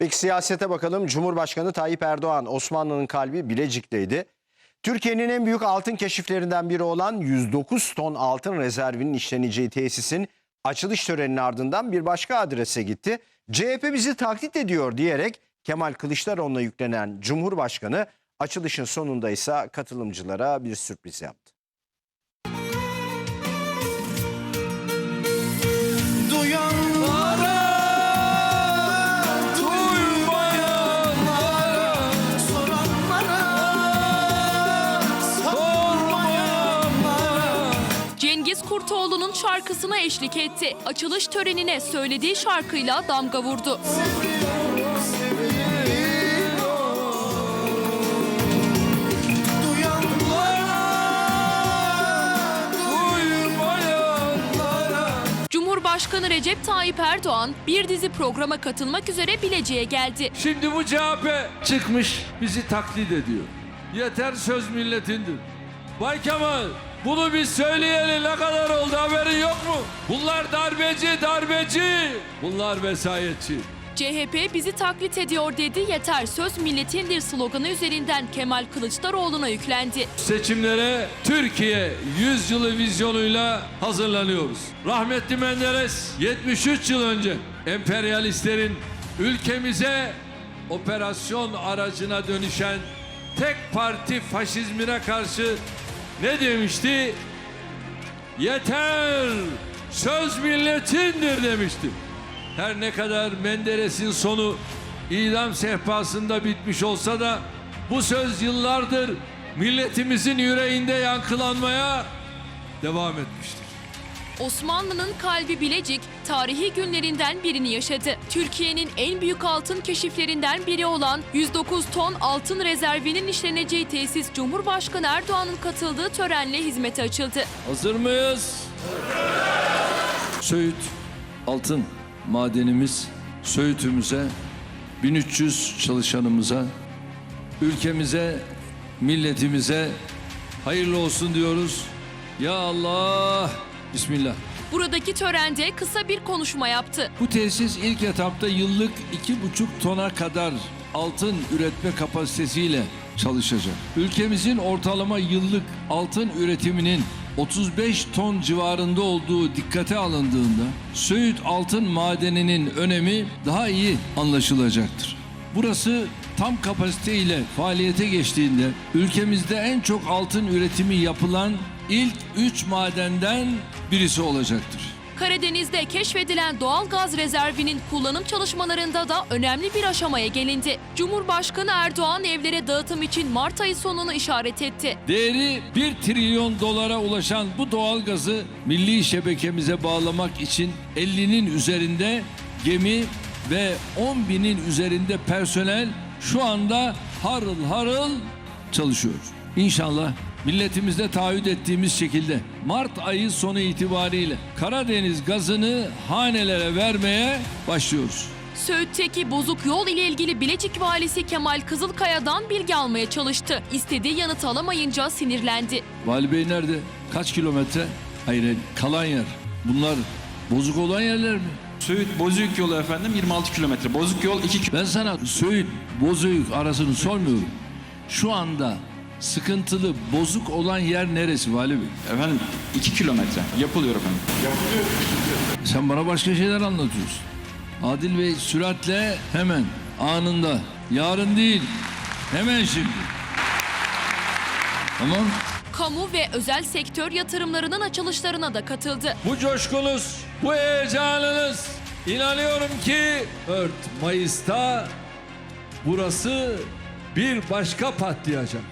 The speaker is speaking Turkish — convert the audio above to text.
Peki siyasete bakalım. Cumhurbaşkanı Tayyip Erdoğan Osmanlı'nın kalbi Bilecik'teydi. Türkiye'nin en büyük altın keşiflerinden biri olan 109 ton altın rezervinin işleneceği tesisin açılış töreninin ardından bir başka adrese gitti. CHP bizi taklit ediyor diyerek Kemal Kılıçdaroğlu'na yüklenen Cumhurbaşkanı açılışın sonunda ise katılımcılara bir sürpriz yaptı. Kurtoğlu'nun şarkısına eşlik etti. Açılış törenine söylediği şarkıyla damga vurdu. Cumhurbaşkanı Recep Tayyip Erdoğan bir dizi programa katılmak üzere Bilecik'e geldi. Şimdi bu CHP çıkmış bizi taklit ediyor. Yeter söz milletindir. Bay Kemal bunu biz söyleyeli ne kadar oldu haberin yok mu? Bunlar darbeci darbeci. Bunlar vesayetçi. CHP bizi taklit ediyor dedi yeter söz milletindir sloganı üzerinden Kemal Kılıçdaroğlu'na yüklendi. Seçimlere Türkiye 100 yılı vizyonuyla hazırlanıyoruz. Rahmetli Menderes 73 yıl önce emperyalistlerin ülkemize operasyon aracına dönüşen tek parti faşizmine karşı ne demişti? Yeter söz milletindir demişti. Her ne kadar Menderes'in sonu idam sehpasında bitmiş olsa da bu söz yıllardır milletimizin yüreğinde yankılanmaya devam etmiştir. Osmanlı'nın kalbi Bilecik tarihi günlerinden birini yaşadı. Türkiye'nin en büyük altın keşiflerinden biri olan 109 ton altın rezervinin işleneceği tesis Cumhurbaşkanı Erdoğan'ın katıldığı törenle hizmete açıldı. Hazır mıyız? Söğüt altın madenimiz Söğüt'ümüze 1300 çalışanımıza ülkemize milletimize hayırlı olsun diyoruz. Ya Allah Bismillah. Buradaki törende kısa bir konuşma yaptı. Bu tesis ilk etapta yıllık 2,5 tona kadar altın üretme kapasitesiyle çalışacak. Ülkemizin ortalama yıllık altın üretiminin 35 ton civarında olduğu dikkate alındığında Söğüt altın madeninin önemi daha iyi anlaşılacaktır. Burası tam kapasite ile faaliyete geçtiğinde ülkemizde en çok altın üretimi yapılan ilk 3 madenden birisi olacaktır. Karadeniz'de keşfedilen doğal gaz rezervinin kullanım çalışmalarında da önemli bir aşamaya gelindi. Cumhurbaşkanı Erdoğan evlere dağıtım için Mart ayı sonunu işaret etti. Değeri 1 trilyon dolara ulaşan bu doğalgazı milli şebekemize bağlamak için 50'nin üzerinde gemi ve 10 binin üzerinde personel şu anda harıl harıl çalışıyor. İnşallah milletimizde taahhüt ettiğimiz şekilde Mart ayı sonu itibariyle Karadeniz gazını hanelere vermeye başlıyoruz. Söğüt'teki bozuk yol ile ilgili Bilecik valisi Kemal Kızılkaya'dan bilgi almaya çalıştı. İstediği yanıt alamayınca sinirlendi. Vali Bey nerede? Kaç kilometre? Hayır, kalan yer. Bunlar bozuk olan yerler mi? Söğüt Bozüyük yolu efendim 26 kilometre. Bozuk yol 2 Ben sana Söğüt, Bozüyük arasını sormuyorum. Şu anda sıkıntılı, bozuk olan yer neresi Vali Bey? efendim 2 kilometre. Yapılıyor efendim. Sen bana başka şeyler anlatıyorsun. Adil Bey süratle hemen, anında, yarın değil, hemen şimdi. Tamam. Kamu ve özel sektör yatırımlarının açılışlarına da katıldı. Bu coşkunuz, bu heyecanınız inanıyorum ki 4 Mayıs'ta burası bir başka patlayacak.